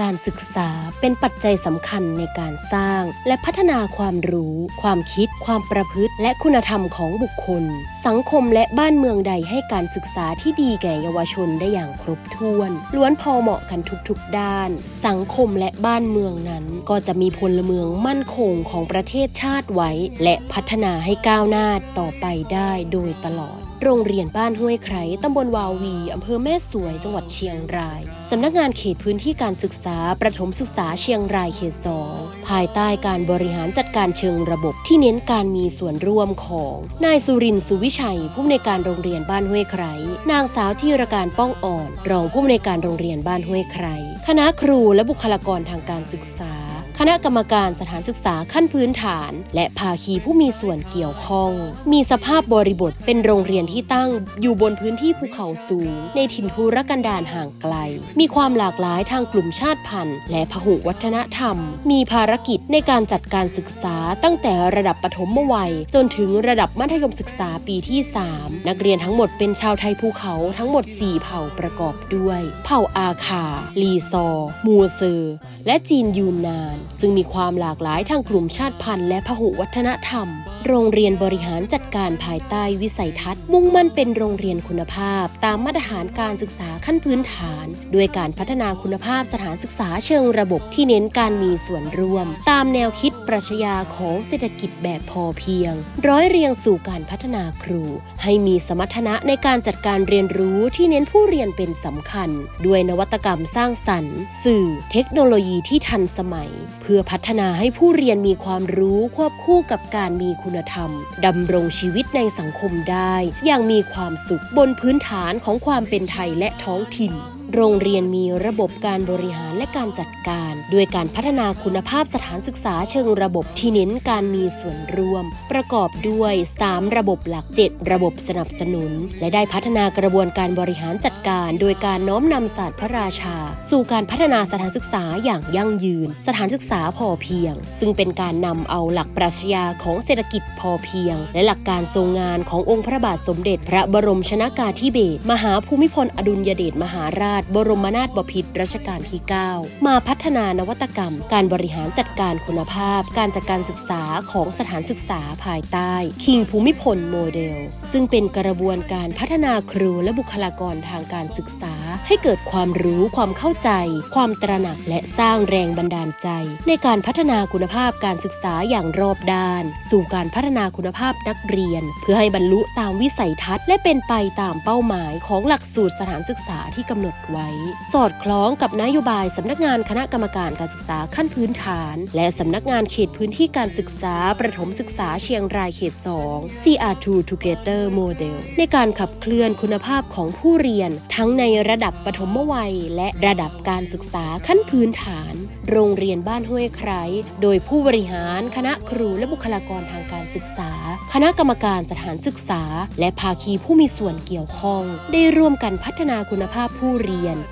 การศึกษาเป็นปัจจัยสำคัญในการสร้าง และพัฒนาความรู้ ความคิด ความประพฤติ และคุณธรรมของบุคคล สังคมและบ้านเมืองใดให้การศึกษาที่ดีแก่เยาวชนได้อย่างครบถ้วน ล้วนพอเหมาะกันทุกๆด้าน สังคมและบ้านเมืองนั้น ก็จะมีพลเมืองมั่นคงของประเทศชาติไว้ และพัฒนาให้ก้าวหน้าต่อไปได้โดยตลอด โรงเรียนบ้านห้วยไครตำบลวาวีอำเภอแม่สวย จังหวัดเชียงราย สำนักงานเขตพื้นที่การศึกษา ประถมศึกษาเชียงรายเขตสองภายใต้การบริหารจัดการเชิงระบบที่เน้นการมีส่วนร่วมของ นายสุรินทร์สุวิชัย ผู้อำนวยการโรงเรียนบ้านห้วยไครนางสาวธีรการป้องอ่อน รองผู้อำนวยการโรงเรียนบ้านห้วยไครคณะครูและบุคลากรทางการศึกษา คณะกรรมการสถานศึกษาขั้นพื้นฐาน และภาคีผู้มีส่วนเกี่ยวข้อง มีสภาพบริบทเป็นโรงเรียนที่ตั้งอยู่บนพื้นที่ภูเขาสูง ในถิ่นทุรกันดารห่างไกล มีความหลากหลายทางกลุ่มชาติพันธุ์ และพหุวัฒนธรรม มีภารกิจในการจัดการศึกษาตั้งแต่ระดับปฐมวัย จนถึงระดับมัธยมศึกษาปีที่ 3 นักเรียนทั้งหมดเป็นชาวไทยภูเขาทั้งหมด 4 เผ่าประกอบด้วย เผ่าอาคา ลีซอ มูเซอร์ และจีนยูนนานซึ่งมีความหลากหลายทางกลุ่มชาติพันธุ์และพหุวัฒนธรรม โรงเรียนบริหารจัดการภายใต้วิสัยทัศน์ มุ่งมั่นเป็นโรงเรียนคุณภาพ ตามมาตรฐานการศึกษาขั้นพื้นฐาน ด้วยการพัฒนาคุณภาพสถานศึกษาเชิงระบบที่เน้นการมีส่วนร่วม ตามแนวคิดปรัชญาของเศรษฐกิจแบบพอเพียง ร้อยเรียงสู่การพัฒนาครู ให้มีสมรรถนะในการจัดการเรียนรู้ที่เน้นผู้เรียนเป็นสำคัญ ด้วยนวัตกรรมสร้างสรรค์ สื่อ เทคโนโลยีที่ทันสมัยเพื่อพัฒนาให้ผู้เรียนมีความรู้ควบคู่กับการมีคุณธรรมดำรงชีวิตในสังคมได้ อย่างมีความสุขบนพื้นฐานของความเป็นไทยและท้องถิ่น โรงเรียนมีระบบการบริหารและการจัดการ ด้วยการพัฒนาคุณภาพสถานศึกษาเชิงระบบที่เน้นการมีส่วนร่วม ประกอบด้วย 3 ระบบหลัก 7 ระบบสนับสนุน และได้พัฒนากระบวนการบริหารจัดการ โดยการน้อมนำศาสตร์พระราชา สู่การพัฒนาสถานศึกษาอย่างยั่งยืน สถานศึกษาพอเพียง ซึ่งเป็นการนำเอาหลักปรัชญาของเศรษฐกิจพอเพียง และหลักการทรงงานขององค์พระบาทสมเด็จ พระบรมชนากาธิเบศรมหาภูมิพลอดุลยเดชมหาราชบรมนาถบพิตรรัชกาลที่ 9 มาพัฒนานวัตกรรม การบริหารจัดการคุณภาพ การจัดการศึกษาของสถานศึกษาภายใต้ คิงภูมิพลโมเดล ซึ่งเป็นกระบวนการพัฒนาครูและบุคลากรทางการศึกษา ให้เกิดความรู้ความเข้าใจ ความตระหนักและสร้างแรงบันดาลใจ ในการพัฒนาคุณภาพการศึกษาอย่างรอบด้าน สู่การพัฒนาคุณภาพนักเรียน เพื่อให้บรรลุตามวิสัยทัศน์และเป็นไปตามเป้าหมายของหลักสูตรสถานศึกษาที่กำหนดไว้ สอดคล้องกับนโยบายสำนักงานคณะกรรมการการศึกษาขั้นพื้นฐาน และสำนักงานเขตพื้นที่การศึกษา ประถมศึกษาเชียงรายเขต 2 CR2 Together Model ในการขับเคลื่อนคุณภาพของผู้เรียน ทั้งในระดับปฐมวัย และระดับการศึกษาขั้นพื้นฐาน โรงเรียนบ้านห้วยไคร้โดยผู้บริหารคณะครูและบุคลากรทางการศึกษา คณะกรรมการสถานศึกษา และภาคีผู้มีส่วนเกี่ยวข้อง ได้ร่วมกันพัฒนาคุณภาพผู้เรียน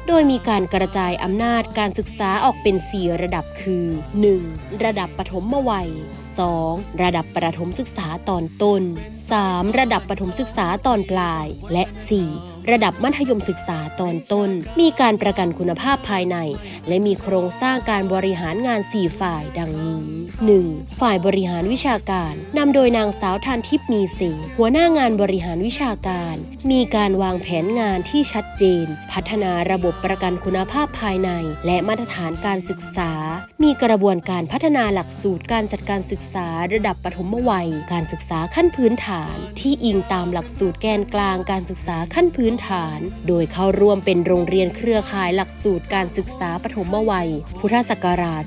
โดยมีการกระจายอำนาจการศึกษาออกเป็น 4 ระดับคือ 1. ระดับปฐมวัย 2. ระดับประถมศึกษาตอนต้น 3. ระดับประถมศึกษาตอนปลาย และ 4. ระดับมัธยมศึกษาตอนต้น มีการประกันคุณภาพภายใน และมีโครงสร้างการบริหารงาน 4 ฝ่ายดังนี้ 1. ฝ่ายบริหารวิชาการนำโดยนางสาวทานทิพย์มีเสงหัวหน้างานบริหารวิชาการ มีการวางแผนงานที่ชัดเจน พัฒนาระบบประกันคุณภาพภายใน และมาตรฐานการศึกษา มีกระบวนการพัฒนาหลักสูตรการจัดการศึกษาระดับปฐมวัย การศึกษาขั้นพื้นฐาน ที่อิงตามหลักสูตรแกนกลางการศึกษาขั้นพื้นฐาน โดยเข้าร่วมเป็นโรงเรียนเครือข่ายหลักสูตรการศึกษาปฐมวัย พุทธศักราช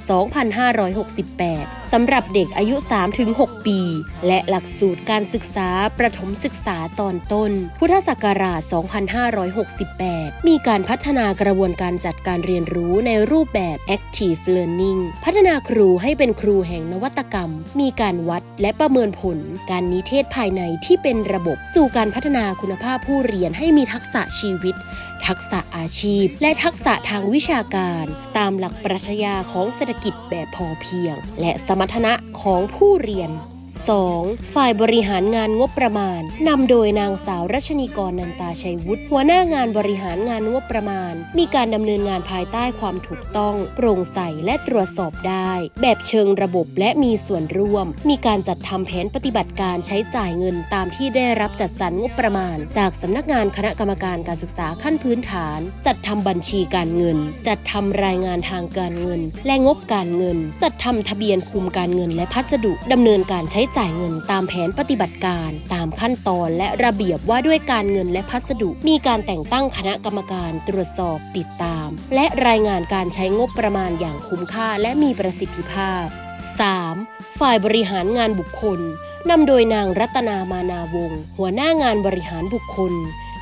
2568 สำหรับเด็กอายุ 3-6 ปี และหลักสูตรการศึกษาประถมศึกษาตอนต้น พุทธศักราช 2568 มีการพัฒนากระบวนการจัดการเรียนรู้ในรูปแบบ active learning พัฒนาครูให้เป็นครูแห่งนวัตกรรม มีการวัดและประเมินผล การนิเทศภายในที่เป็นระบบสู่การพัฒนาคุณภาพผู้เรียนให้มีทักษะชีวิต ทักษะอาชีพ และทักษะทางวิชาการ ตามหลักปรัชญาของเศรษฐกิจแบบพอเพียง และสมรรถนะของผู้เรียน 2. ฝ่ายบริหารงานงบประมาณนำโดยนางสาวรัชนีกรนันตาชัยวุฒิหัวหน้างานบริหารงานงบประมาณ มีการดำเนินงานภายใต้ความถูกต้อง โปร่งใสและตรวจสอบได้ แบบเชิงระบบและมีส่วนร่วม มีการจัดทำแผนปฏิบัติการใช้จ่ายเงินตามที่ได้รับจัดสรรงบประมาณ จากสำนักงานคณะกรรมการการศึกษาขั้นพื้นฐาน จัดทำบัญชีการเงิน จัดทำรายงานทางการเงิน และงบการเงิน จัดทำทะเบียนคุมการเงินและพัสดุดำเนินการใช้ช้จ่ายเงินตามแผนปฏิบัติการ ตามขั้นตอนและระเบียบว่าด้วยการเงินและพัสดุ มีการแต่งตั้งคณะกรรมการตรวจสอบติดตาม และรายงานการใช้งบประมาณอย่างคุ้มค่าและมีประสิทธิภาพ 3. ฝ่ายบริหารงานบุคคลนำโดยนางรัตนามานาวงศ์หัวหน้างานบริหารบุคคล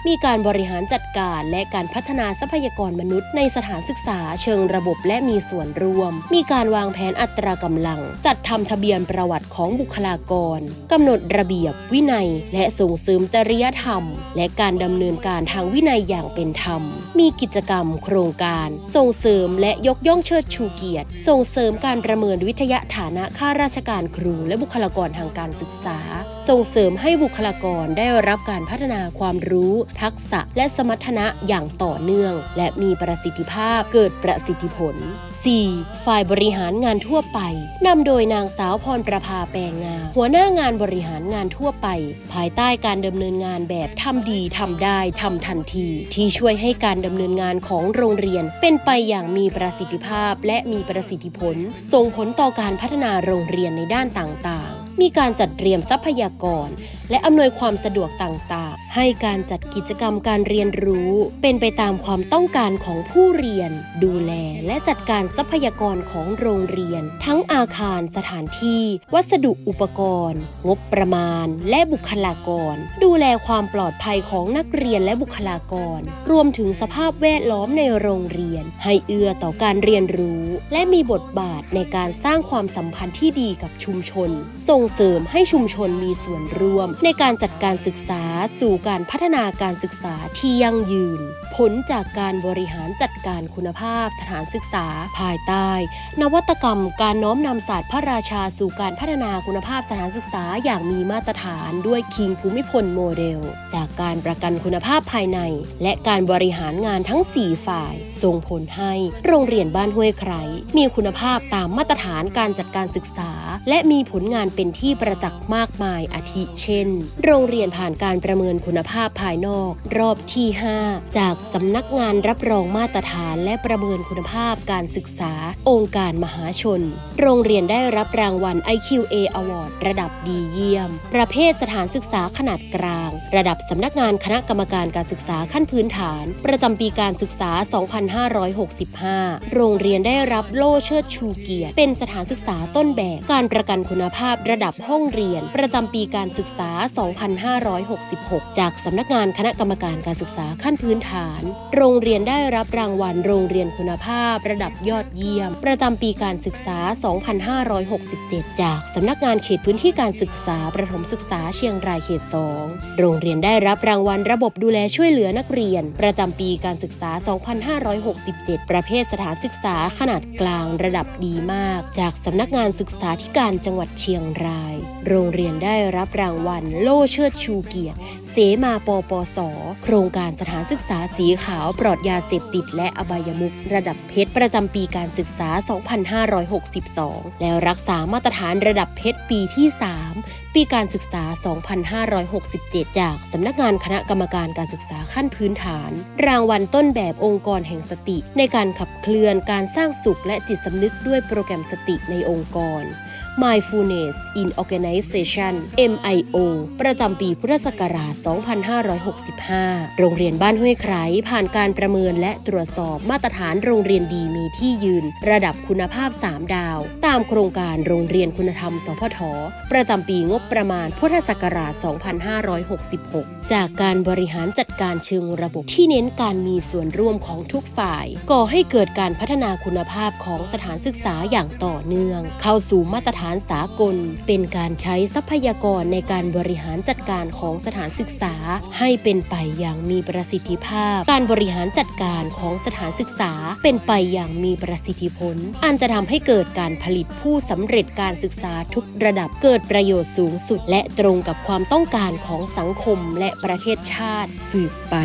มีการบริหารจัดการและการพัฒนาทรัพยากรมนุษย์ในสถานศึกษาเชิงระบบและมีส่วนร่วม มีการวางแผนอัตรากำลัง จัดทำทะเบียนประวัติของบุคลากรกำหนดระเบียบวินัย และส่งเสริมจริยธรรม และการดำเนินการทางวินัยอย่างเป็นธรรม มีกิจกรรม โครงการ ส่งเสริมและยกย่องเชิดชูเกียรติ ส่งเสริมการประเมินวิทยาฐานะข้าราชการครูและบุคลากรทางการศึกษาส่งเสริมให้บุคลากรได้รับการพัฒนาความรู้ ทักษะและสมรรถนะอย่างต่อเนื่อง และมีประสิทธิภาพเกิดประสิทธิผล 4. ฝ่ายบริหารงานทั่วไปนำโดยนางสาวพรประภาแปลงงามหัวหน้างานบริหารงานทั่วไป ภายใต้การดำเนินงานแบบทำดีทำได้ทำทันที ที่ช่วยให้การดำเนินงานของโรงเรียน เป็นไปอย่างมีประสิทธิภาพและมีประสิทธิผล ส่งผลต่อการพัฒนาโรงเรียนในด้านต่างๆ มีการจัดเตรียมทรัพยากร และอำนวยความสะดวกต่างๆ ให้การจัดกิจกรรมการเรียนรู้ เป็นไปตามความต้องการของผู้เรียน ดูแลและจัดการทรัพยากรของโรงเรียน ทั้งอาคารสถานที่ วัสดุอุปกรณ์ งบประมาณ และบุคลากร ดูแลความปลอดภัยของนักเรียนและบุคลากร รวมถึงสภาพแวดล้อมในโรงเรียน ให้เอื้อต่อการเรียนรู้ และมีบทบาทในการสร้างความสัมพันธ์ที่ดีกับชุมชน ส่งเสริมให้ชุมชนมีส่วนร่วม ในการจัดการศึกษาสู่การพัฒนาการศึกษาที่ยั่งยืน ผลจากการบริหารจัดการคุณภาพสถานศึกษาภายใต้ นวัตกรรมการน้อมนำศาสตร์พระราชาสู่การพัฒนาคุณภาพสถานศึกษาอย่างมีมาตรฐานด้วยคิงภูมิพลโมเดล จากการประกันคุณภาพภายใน และการบริหารงานทั้ง 4 ฝ่าย ส่งผลให้โรงเรียนบ้านห้วยไครมีคุณภาพตามมาตรฐานการจัดการศึกษา และมีผลงานเป็นที่ประจักษ์มากมายอาทิเช่น โรงเรียนผ่านการประเมินคุณภาพภายนอก รอบที่ 5 จากสำนักงานรับรองมาตรฐานและประเมินคุณภาพการศึกษา องค์การมหาชน โรงเรียนได้รับรางวัล IQA Award ระดับดีเยี่ยม ประเภทสถานศึกษาขนาดกลาง ระดับสำนักงานคณะกรรมการการศึกษาขั้นพื้นฐาน ประจำปีการศึกษา 2565 โรงเรียนได้รับโล่เชิดชูเกียรติ เป็นสถานศึกษาต้นแบบการประกันคุณภาพระดับห้องเรียน ประจำปีการศึกษา 2566 จากสำนักงานคณะกรรมการการศึกษาขั้นพื้นฐาน โรงเรียนได้รับรางวัลโรงเรียนคุณภาพ ระดับยอดเยี่ยม ประจำปีการศึกษา 2567 จากสำนักงานเขตพื้นที่การศึกษาประถมศึกษาเชียงรายเขต 2 โรงเรียนได้รับรางวัลระบบดูแลช่วยเหลือนักเรียน ประจำปีการศึกษา 2567 ประเภทสถานศึกษาขนาดกลางระดับดีมาก จากสำนักงานศึกษาธิการจังหวัดเชียงรายโรงเรียนได้รับรางวัล โล่เชิดชูเกียรติ เสมาปปส โครงการสถานศึกษาสีขาวปลอดยาเสพติด และอบายมุขระดับเพชรประจำปีการศึกษา 2562 แล้วรักษามาตรฐานระดับเพชรปีที่ 3 ปีการศึกษา 2567 จากสำนักงานคณะกรรมการการศึกษาขั้นพื้นฐาน รางวัลต้นแบบองค์กรแห่งสติ ในการขับเคลื่อนการสร้างสุขและจิตสำนึกด้วยโปรแกรมสติในองค์กร Mindfulness in Organization MIO ประจำปีพุทธศักราช 2565 โรงเรียนบ้านห้วยไคร้ผ่านการประเมินและตรวจสอบมาตรฐานโรงเรียนดีมีที่ยืน ระดับคุณภาพ 3 ดาว ตามโครงการโรงเรียนคุณธรรม สพท ประจำปีงบประมาณพุทธศักราช 2566 จากการบริหารจัดการเชิงระบบที่เน้นการมีส่วนร่วมของทุกฝ่าย ก่อให้เกิดการพัฒนาคุณภาพของสถานศึกษาอย่างต่อเนื่อง เข้าสู่มาตรฐานฐานสากล เป็นการใช้ทรัพยากรในการบริหารจัดการของสถานศึกษา ให้เป็นไปอย่างมีประสิทธิภาพ การบริหารจัดการของสถานศึกษา เป็นไปอย่างมีประสิทธิผล อันจะทำให้เกิดการผลิตผู้สำเร็จการศึกษาทุกระดับเกิดประโยชน์สูงสุด และตรงกับความต้องการของสังคมและประเทศชาติสืบไป